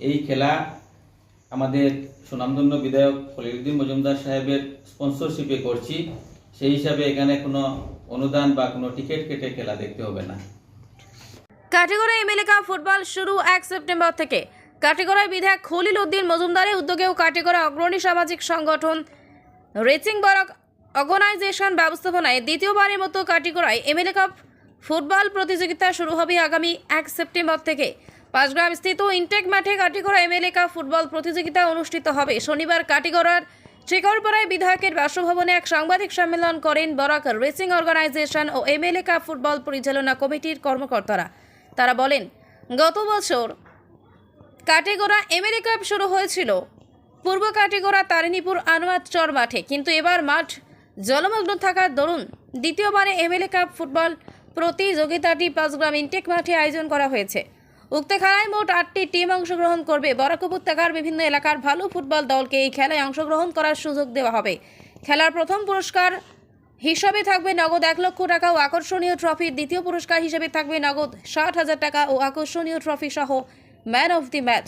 এই খেলা আমাদের সুনামধন্য বিধায়ক খলিলুদ্দিন মজুমদার সাহেবের স্পন্সরশিপে করছি। সেই হিসাবে এখানে কোনো অনুদান বা কোনো টিকিট কেটে খেলা দেখতে হবে না। কাটিগড়া এমএলএ কাপ ফুটবল শুরু এক সেপ্টেম্বর থেকে। কাটিগড়ায় বিধায়ক খলিল উদ্দিন মজুমদারের উদ্যোগেও কাটিগড়া অগ্রণী সামাজিক সংগঠন রেচিং বরক অর্গানাইজেশন ব্যবস্থাপনায় দ্বিতীয়বারের মতো কাটিগড়ায় এমএলএ কাপ ফুটবল প্রতিযোগিতা শুরু হবে আগামী এক সেপ্টেম্বর থেকে। পাঁচগ্রাম স্থিত ইনটেক মাঠে কাটিগড়া এমএলএ কাপ ফুটবল প্রতিযোগিতা অনুষ্ঠিত হবে। শনিবার কাটিগড়ার চিকরপাড়ায় বিধায়কের বাসভবনে এক সাংবাদিক সম্মেলন করেন বরাক রেসিং অর্গানাইজেশন ও এমএলএ কাপ ফুটবল পরিচালনা কমিটির কর্মকর্তারা। তারা বলেন, গত বছর কাটেগোড়া এমএলএ কাপ শুরু হয়েছিল। পূর্ব কাটেগোড়া তারিণীপুর আনোয়ার চর মাঠে, কিন্তু এবার মাঠ জলমগ্ন থাকার দরুন দ্বিতীয়বারে এমএলএ কাপ ফুটবল প্রতিযোগিতাটি পাঁচগ্রাম ইনটেক মাঠে আয়োজন করা হয়েছে। উক্ত খেলায় মোট আটটি টিম অংশগ্রহণ করবে। বরাক উপত্যকার বিভিন্ন এলাকার ভালো ফুটবল দলকে এই খেলায় অংশগ্রহণ করার সুযোগ দেওয়া হবে। খেলার প্রথম পুরস্কার হিসাবে থাকবে নগদ এক লক্ষ টাকা ও আকর্ষণীয় ট্রফির দ্বিতীয় পুরস্কার হিসেবে থাকবে নগদ ষাট হাজার টাকা ও আকর্ষণীয় ট্রফি সহ ম্যান অফ দি ম্যাচ।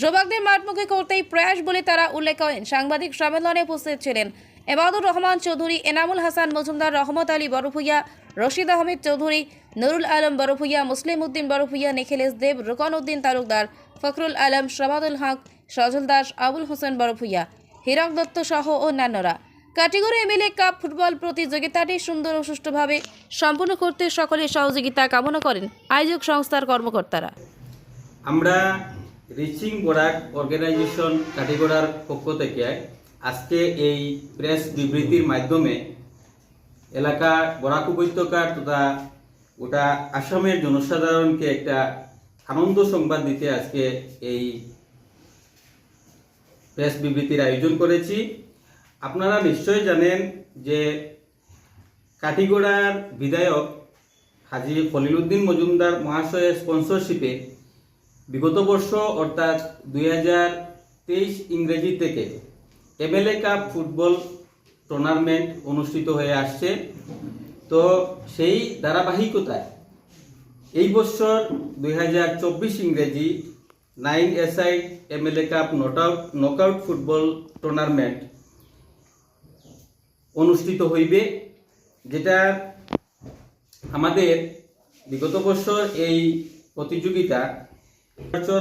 যুবকদের মাঠমুখী করতেই প্রয়াস বলে তারা উল্লেখ করেন। সাংবাদিক সম্মেলনে উপস্থিত ছিলেন এবাদুর রহমান চৌধুরী, এনামুল হাসান মজুমদার, রহমত আলী বরফুইয়া, রশিদ আহমেদ চৌধুরী, নুরুল আলম বরফুইয়া, মুসলিম উদ্দিন বরফুইয়া, নিখিলেশ দেব রুকন উদ্দিন তালুকদার, ফখরুল আলম শাবাদুল হক, সজল দাস, আবুল হোসেন বরফুইয়া, হীরক দত্ত সহ অন্যান্যরা। কাটিগড়া এমএলএ কাপ ফুটবল প্রতিযোগিতাটি সুন্দর ও সুষ্ঠুভাবে সম্পন্ন করতে সকলের সহযোগিতা কামনা করেন আয়োজক সংস্থার কর্মকর্তারা। আমরা রিচিং বরাক অর্গানাইজেশন কাটিগড়ার পক্ষ থেকে আজকে এই প্রেস বিবৃতির মাধ্যমে এলাকা বরাক উপত্যকার তথা গোটা আসামের জনসাধারণকে একটা আনন্দ সংবাদ দিতে আজকে এই প্রেস বিবৃতির আয়োজন করেছি। আপনারা নিশ্চয়ই জানেন যে কাটিগড়ার বিধায়ক হাজি খলিলুদ্দিন মজুমদার মহাশয়ের স্পন্সরশিপে বিগত বর্ষ অর্থাৎ দুই হাজার তেইশ ইংরেজি থেকে এমএলএ কাপ ফুটবল টুর্নামেন্ট অনুষ্ঠিত হয়ে আসছে। তো সেই ধারাবাহিকতায় এই বছর দুই হাজার চব্বিশ ইংরেজি nine a side MLA cup knockout knockout football tournament অনুষ্ঠিত হইবে, যেটা আমাদের বিগত বছর এই প্রতিযোগিতা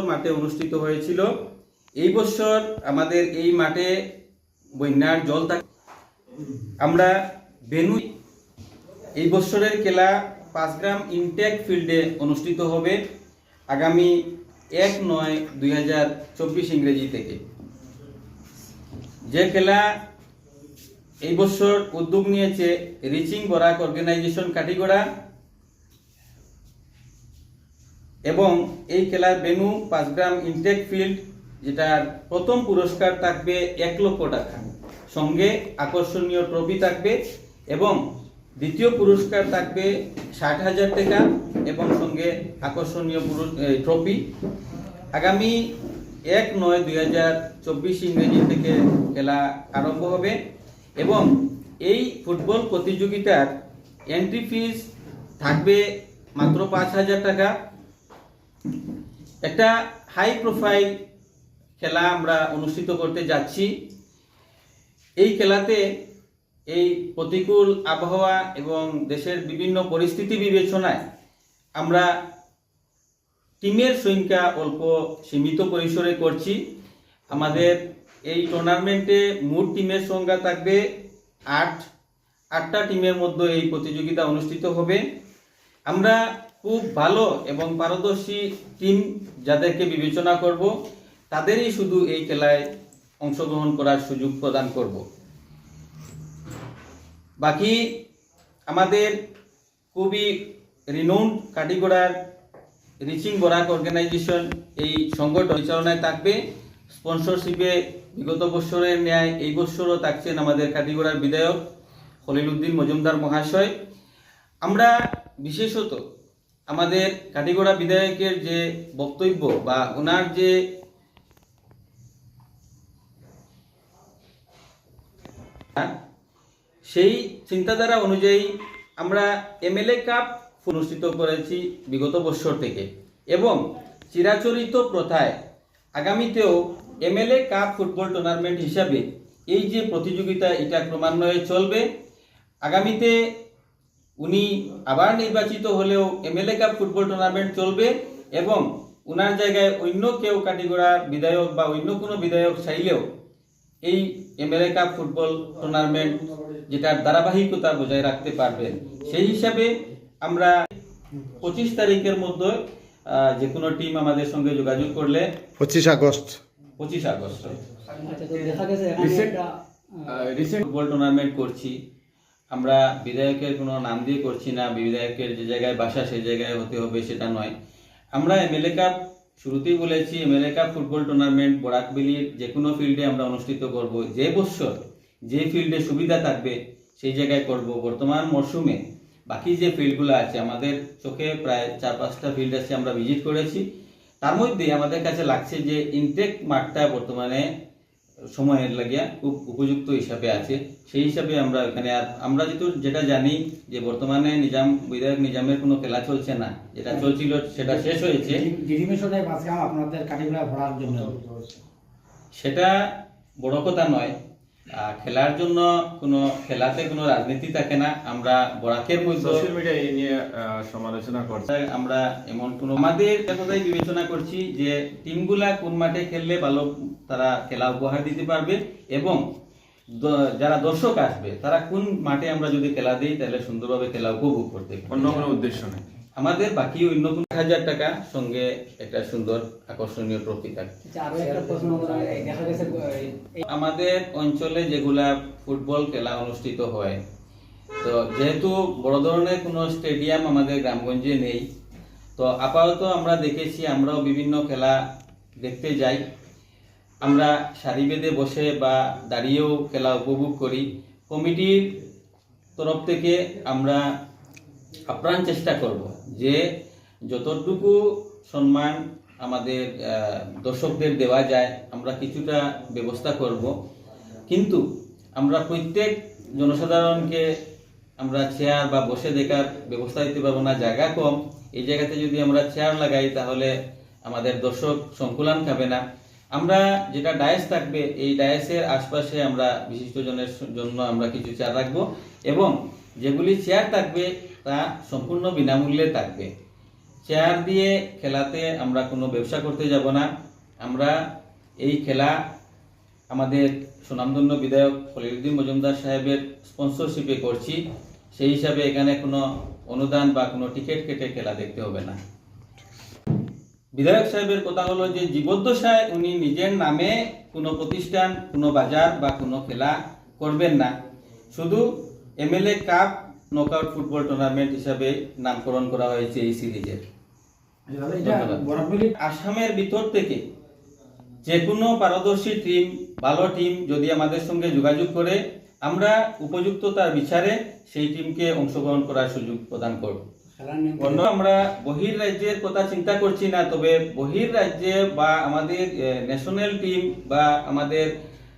মাঠে অনুষ্ঠিত হয়েছিল। এই বছর আমাদের এই মাঠে বন্যার জল থাকে আমরা বেনু এই বছরের খেলা পাঁচগ্রাম ইনটেক ফিল্ডে অনুষ্ঠিত হবে আগামী এক নয় দুই হাজার চব্বিশ ইংরেজি থেকে। যে খেলা এই বছর উদ্যোগ নিয়েছে রিচিং বরাক অর্গানাইজেশন কাটিগড়া এবং এই খেলার বেনু পাঁচগ্রাম ইনটেক ফিল্ড যেটার প্রথম পুরস্কার থাকবে এক লক্ষ টাকা। সঙ্গে আকর্ষণীয় ট্রফি থাকবে এবং দ্বিতীয় পুরস্কার থাকবে ষাট হাজার টাকা এবং সঙ্গে আকর্ষণীয় ট্রফি আগামী এক নয় দুই হাজার চব্বিশ ইংরেজি থেকে খেলা আরম্ভ হবে এবং এই ফুটবল প্রতিযোগিতার এন্ট্রি ফিস থাকবে মাত্র পাঁচ হাজার টাকা। একটা হাই প্রোফাইল খেলা আমরা অনুষ্ঠিত করতে যাচ্ছি। এই খেলাতে এই প্রতিকূল আবহাওয়া এবং দেশের বিভিন্ন পরিস্থিতি বিবেচনায় আমরা টিমের সংখ্যা অল্প সীমিত পরিসরে করছি। আমাদের এই টুর্নামেন্টে মোট টিমের সংখ্যা থাকবে আট। আটটা টিমের মধ্যে এই প্রতিযোগিতা অনুষ্ঠিত হবে। আমরা খুব ভালো এবং পারদর্শী টিম যাদেরকে বিবেচনা করব। তাদেরই শুধু এই খেলায় অংশগ্রহণ করার সুযোগ প্রদান করব। বাকি আমাদের খুবই রিনাউন্ড কাটিগড়ার রিচিং বরাক অর্গানাইজেশন এই সংগঠন পরিচালনায় থাকবে। স্পন্সরশিপে বিগত বছরের ন্যায় এই বছরও থাকছেন আমাদের কাটিগড়ার বিধায়ক খলিলুদ্দিন মজুমদার মহাশয়। আমরা বিশেষত আমাদের কাটিগড়া বিধায়কের যে বক্তব্য বা ওনার যে সেই চিন্তাধারা অনুযায়ী আমরা এমএলএ কাপ অনুষ্ঠিত করেছি বিগত বছর থেকে এবং চিরাচরিত প্রথায় আগামীতেও এমএলএ কাপ ফুটবল টুর্নামেন্ট হিসাবে এই যে প্রতিযোগিতা, এটা ক্রমান্বয়ে চলবে। আগামীতে উনি আবার নির্বাচিত হলেও এমএলএ কাপ ফুটবল টুর্নামেন্ট চলবে এবং ওনার জায়গায় অন্য কেউ কাটিগড়ার বিধায়ক বা অন্য কোনো বিধায়ক চাইলেও এই কাপ ফুটবল টুর্নামেন্ট যেটার ধারাবাহিকতা বজায় রাখতে পারবেন সেই হিসাবে আমরা পঁচিশ তারিখের মধ্যে যে কোনো টিম আমাদের সঙ্গে যোগাযোগ করলে পঁচিশ আগস্ট। পঁচিশ আগস্ট। রিসেন্ট ফুটবল টুর্নামেন্ট করছি। আমরা বিধায়কের কোনো নাম দিয়ে করছি না বিধায়কের যে জায়গায় বাসা সেই জায়গায় হতে হবে সেটা নয়। আমরা এমএলএ কাপ শুরুতেই বলেছি আমেরিকা ফুটবল টুর্নামেন্ট বরাকবেলির যে কোনো ফিল্ডে আমরা অনুষ্ঠিত করব। যে বছর যে ফিল্ডে সুবিধা থাকবে, সেই জায়গায় করব। বর্তমান মরশুমে বাকি যে ফিল্ডগুলো আছে, আমাদের চোখে প্রায় চার পাঁচটা ফিল্ড আছে আমরা ভিজিট করেছি। তার মধ্যে আমাদের কাছে লাগছে যে ইনটেক মাঠটা বর্তমানে সময়ের লাগিয়া খুব উপযুক্ত হিসাবে আছে সেই হিসাবে আমরা এখানে আর আমরা যেহেতু যেটা জানি যে বর্তমানে নিজাম বিধায়ক নিজামের কোনো খেলা চলছে না যেটা চলছিল সেটা শেষ হয়েছে আপনাদের কাটিগুলা ভরার জন্য সেটা বড় কথা নয় খেলার জন্য কোনো খেলাতে কোনো রাজনীতি থাকে না। আমরা বরাকের মধ্যে সোশ্যাল মিডিয়া এই নিয়ে সমালোচনা করছে। আমরা এমন কোন আমাদের কথাই বিবেচনা করছি যে টিমগুলা কোন মাঠে খেললে ভালো তারা খেলা উপহার দিতে পারবে এবং যারা দর্শক আসবে তারা কোন মাঠে আমরা যদি খেলা দিই তাহলে সুন্দরভাবে খেলা উপভোগ করতে অন্য কোনো উদ্দেশ্য নেই। আমাদের বাকি অন্য কোন হাজার টাকা সঙ্গে একটা সুন্দর আকর্ষণীয় ট্রফি থাকে আচ্ছা গেছে এই- আমাদের অঞ্চলে যেগুলা ফুটবল খেলা অনুষ্ঠিত হয় তো যেহেতু বড় ধরনের কোনো স্টেডিয়াম আমাদের গ্রামগঞ্জে নেই তো আপাতত আমরা দেখেছি আমরাও বিভিন্ন খেলা দেখতে যাই। আমরা সারি বেঁধে বসে বা দাঁড়িয়েও খেলা উপভোগ করি। কমিটির তরফ থেকে আমরা আপ্রাণ চেষ্টা করব যে যতটুকু সম্মান আমাদের দর্শকদের দেওয়া যায়, আমরা কিছুটা ব্যবস্থা করব। কিন্তু আমরা প্রত্যেক জনসাধারণকে আমরা চেয়ার বা বসে দেখার ব্যবস্থা দিতে পারব না, জায়গা কম। এই জায়গাতে যদি আমরা চেয়ার লাগাই, তাহলে আমাদের দর্শক সংকুলান খাবে না। আমরা যেটা ডায়েস থাকবে, এই ডায়েসের আশপাশে আমরা বিশিষ্ট জনের জন্য আমরা কিছু চেয়ার রাখব এবং যেগুলি চেয়ার থাকবে তা সম্পূর্ণ বিনামূল্যে থাকবে। চেয়ার দিয়ে খেলাতে আমরা কোনো ব্যবসা করতে যাব না। আমরা এই খেলা আমাদের সুনামধন্য বিধায়ক খলিলুদ্দিন মজুমদার সাহেবের স্পন্সরশিপে করছি। সেই হিসাবে এখানে কোনো অনুদান বা কোনো টিকিট কেটে খেলা দেখতে হবে না। বিধায়ক সাহেবের কথা হলো যে জীবদ্দশায় উনি নিজের নামে কোনো প্রতিষ্ঠান, কোনো বাজার বা কোনো খেলা করবেন না। শুধু MLA cup knockout football tournament হিসাবে নামকরণ করা হয়েছে এই সিরিজের আসামের ভিতর থেকে যে কোনো পারদর্শী টিম ভালো টিম যদি আমাদের সঙ্গে যোগাযোগ করে আমরা উপযুক্ততার বিচারে সেই টিমকে অংশগ্রহণ করার সুযোগ প্রদান করব। অন্য আমরা বহির রাজ্যের কথা চিন্তা করছি না তবে বহির রাজ্যে বা আমাদের ন্যাশনাল টিম বা আমাদের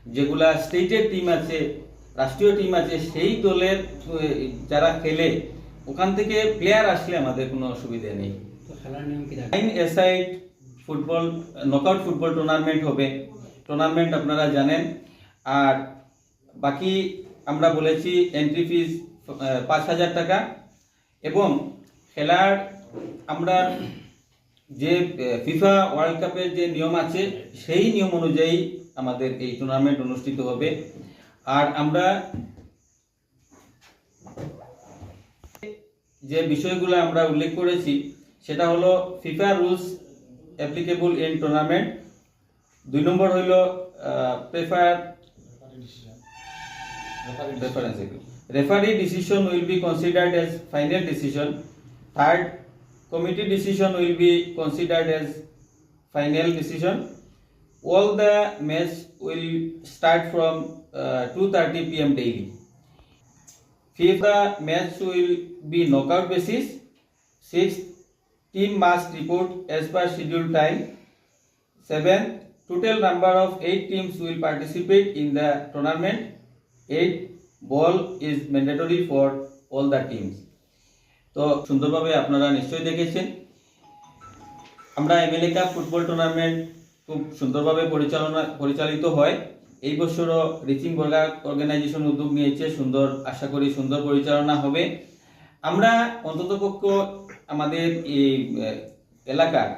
যেগুলা স্টেটের টিম আছে রাষ্ট্রীয় টিম আছে সেই দলের যারা খেলে ওখান থেকে প্লেয়ার আসলে আমাদের কোনো অসুবিধা নেই। Nine a side football knockout football tournament হবে। টুর্নামেন্ট আপনারা জানেন। আর বাকি আমরা বলেছি এন্ট্রি ফিজ পাঁচ হাজার টাকা। এবং খেলার আমরা যে ফিফা ওয়ার্ল্ড কাপের যে নিয়ম আছে সেই নিয়ম অনুযায়ী আমাদের এই টুর্নামেন্ট অনুষ্ঠিত হবে। আর আমরা যে বিষয়গুলো আমরা উল্লেখ করেছি, সেটা হলো FIFA rules applicable in tournament দুই নম্বর হইল prefer referee decision will be considered as final decision third committee decision will be considered as final decision all the match will start from uh, 2:30 pm daily fifth the match will be knockout basis sixth team must report as per scheduled time Seventh, total number of eight teams will participate in the tournament. Eight ball is mandatory for all the teams. তো সুন্দরভাবে আপনারা নিশ্চয়ই দেখেছেন আমরা MLA cup football tournament খুব সুন্দরভাবে পরিচালনা পরিচালিত হয়। এই বছরও রিচিং বর্গা অর্গানাইজেশন উদ্যোগ নিয়েছে। সুন্দর আশা করি সুন্দর পরিচালনা হবে। আমরা অন্ততপক্ষ আমাদের এই এলাকার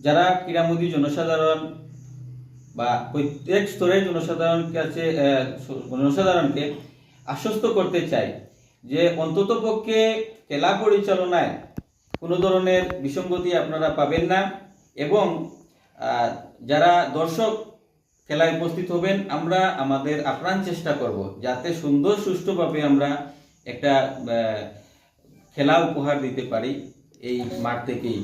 যারা ক্রীড়ামোদী জনসাধারণ বা প্রত্যেক স্তরের জনসাধারণ কাছে আহ, জনসাধারণকে আশ্বস্ত করতে চাই যে অন্ততপক্ষে খেলা পরিচালনায় কোনো ধরনের বিসঙ্গতি আপনারা পাবেন না এবং যারা দর্শক খেলায় উপস্থিত হবেন, আমরা আমাদের আপ্রাণ চেষ্টা করব যাতে সুন্দর, সুষ্ঠুভাবে আমরা একটা খেলা উপহার দিতে পারি এই মাঠ থেকেই।